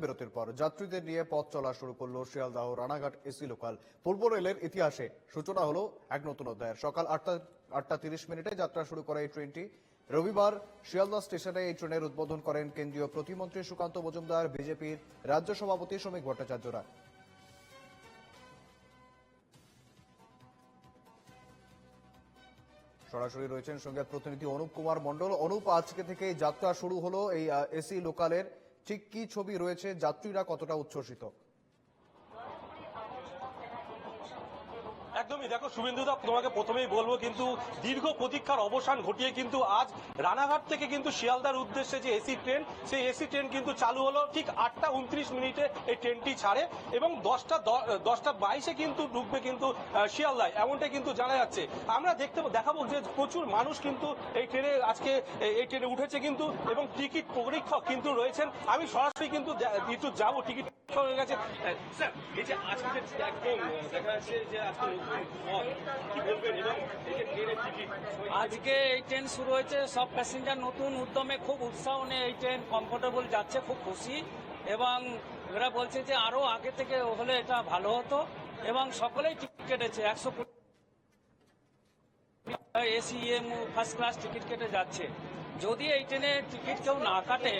বিরতির পর যাত্রীদের নিয়ে পথ চলা শুরু করল শিয়ালদাহ রানাঘাট এসি লোকাল। পূর্ব রেলের ইতিহাসে সূচনা হলো এক নতুন অধ্যায়ের। সকাল আটটা আটটা তিরিশ মিনিটে যাত্রা শুরু করে এই ট্রেনটি। রবিবার শিয়ালদা স্টেশনে এই ট্রেনের উদ্বোধন করেন কেন্দ্রীয় প্রতিমন্ত্রী সুকান্ত মজুমদার, বিজেপির রাজ্য সভাপতি শ্রমিক ভট্টাচার্যরা। সরাসরি রয়েছেন সঙ্গে প্রতিনিধি অনুপ কুমার মন্ডল অনুপ, আজকে থেকে যাত্রা শুরু হলো এই এসি লোকালের ঠিক কি ছবি রয়েছে? যাত্রীরা কতটা উচ্ছ্বসিত? একদমই। দেখো, শুভেন্দুদা, তোমাকে প্রথমেই বলব কিন্তু দীর্ঘ প্রতীক্ষার অবসান ঘটিয়ে কিন্তু আজ রানাঘাট থেকে কিন্তু শিয়ালদার উদ্দেশ্যে যে এসি ট্রেন, সেই এসি ট্রেন কিন্তু চালু হলো ঠিক আটটা উনত্রিশ মিনিটে এই ট্রেনটি ছাড়ে এবং দশটা দশটা বাইশে কিন্তু ঢুকবে কিন্তু শিয়ালদায়। এমনটাই কিন্তু জানা যাচ্ছে। আমরা দেখতে দেখাবো যে প্রচুর মানুষ কিন্তু এই ট্রেনে আজকে এই- ট্রেনে উঠেছে কিন্তু এবং টিকিট পরীক্ষক কিন্তু রয়েছেন। আমি সরাসরি কিন্তু একটু যাব টিকিট স্যার, এই যে আজকে একদম দেখা যাচ্ছে যে আজকে আজকে এই ট্রেন শুরু হয়েছে, সব প্যাসেঞ্জার নতুন উদ্যমে খুব উৎসাহ নিয়ে এই ট্রেন কমফোর্টেবল যাচ্ছে, খুব খুশি। এবং এরা বলছে যে আরও আগে থেকে হলে এটা ভালো হতো। এবং সকলেই টিকিট কেটেছে, একশো AC M first class ticket কেটে যাচ্ছে। যদি এই ট্রেনে টিকিট কেউ না কাটে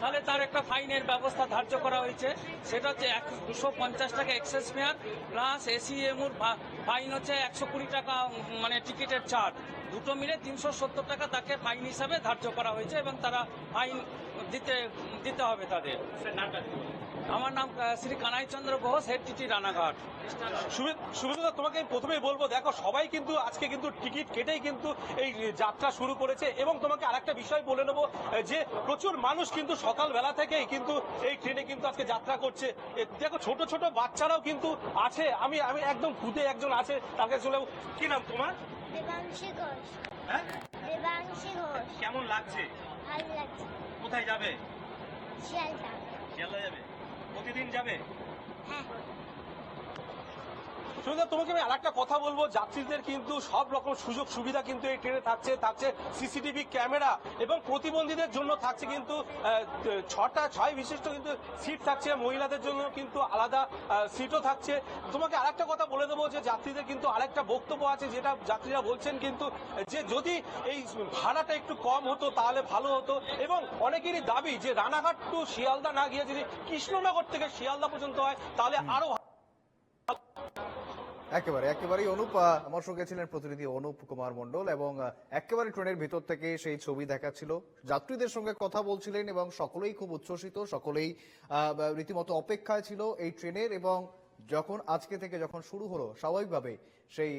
তাহলে তার একটা ফাইনের ব্যবস্থা ধার্য করা হয়েছে। সেটা হচ্ছে এক দুশো পঞ্চাশ টাকা এক্সেস ফেয়ার প্লাস এসিএমুর ফাইন হচ্ছে একশো কুড়ি টাকা মানে টিকিটের চার্জ দুটো মিলে তিনশো সত্তর টাকা তাকে ফাইন হিসাবে ধার্য করা হয়েছে এবং তারা ফাইন দিতে দিতে হবে তাদের। আমার নাম শ্রী কানাইচন্দ্র ঘোষ হেড টিটি রানাঘাট। সুবিধা তোমাকে প্রথমেই বলব দেখো সবাই কিন্তু আজকে কিন্তু টিকিট কেটেই কিন্তু এই যাত্রা শুরু করেছে এবং তোমাকে আরেকটা বিষয় বলে নেব যে প্রচুর মানুষ কিন্তু সকালবেলা থেকেই কিন্তু এই ট্রেনে কিন্তু আজকে যাত্রা করছে। দেখো ছোট ছোট বাচ্চারাও কিন্তু আছে। আমি আমি একদম খুদে একজন আছে তাকে চলে কি নাম তোমার? দেবাংশী ঘোষ। হ্যাঁ? দেবাংশী ঘোষ। কেমন লাগছে? ভালো লাগছে। কোথায় যাবে? শিয়ালদা। শিয়ালদা যাবে। প্রতিদিন যাবে? হ্যাঁ। সুবিধা তোমাকে আমি আরেকটা কথা বলব। যাত্রীদের কিন্তু সব রকম সুযোগ সুবিধা কিন্তু এই ট্রেনে থাকছে। থাকছে সিসিটিভি ক্যামেরা এবং প্রতিবন্ধীদের জন্য থাকছে কিন্তু ছটা, ছয় বিশিষ্ট কিন্তু সিট থাকছে। মহিলাদের জন্য কিন্তু আলাদা সিটও থাকছে। তোমাকে আরেকটা কথা বলে দেবো যে যাত্রীদের কিন্তু আরেকটা বক্তব্য আছে যেটা যাত্রীরা বলছেন কিন্তু, যে যদি এই ভাড়াটা একটু কম হতো তাহলে ভালো হতো। এবং অনেকেরই দাবি যে রানাঘাট টু শিয়ালদা না গিয়ে যদি কৃষ্ণনগর থেকে শিয়ালদা পর্যন্ত হয়, তাহলে আরও একেবারে, একেবারেই অনুপ আমার সঙ্গে ছিলেন প্রতিনিধি অনুপ কুমার মন্ডল এবং একেবারে ট্রেনের ভিতর থেকে সেই ছবি দেখাচ্ছিল। যাত্রীদের সঙ্গে কথা বলছিলেন এবং সকলেই খুব উচ্ছ্বসিত, সকলেই রীতিমতো অপেক্ষায় ছিল এই ট্রেনের এবং যখন আজকে থেকে যখন শুরু হলো, স্বাভাবিকভাবে সেই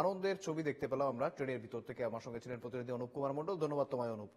আনন্দের ছবি দেখতে পেলাম আমরা ট্রেনের ভিতর থেকে। আমার সঙ্গে ছিলেন প্রতিনিধি অনুপ কুমার মণ্ডল। ধন্যবাদ তোমায়, অনুপ।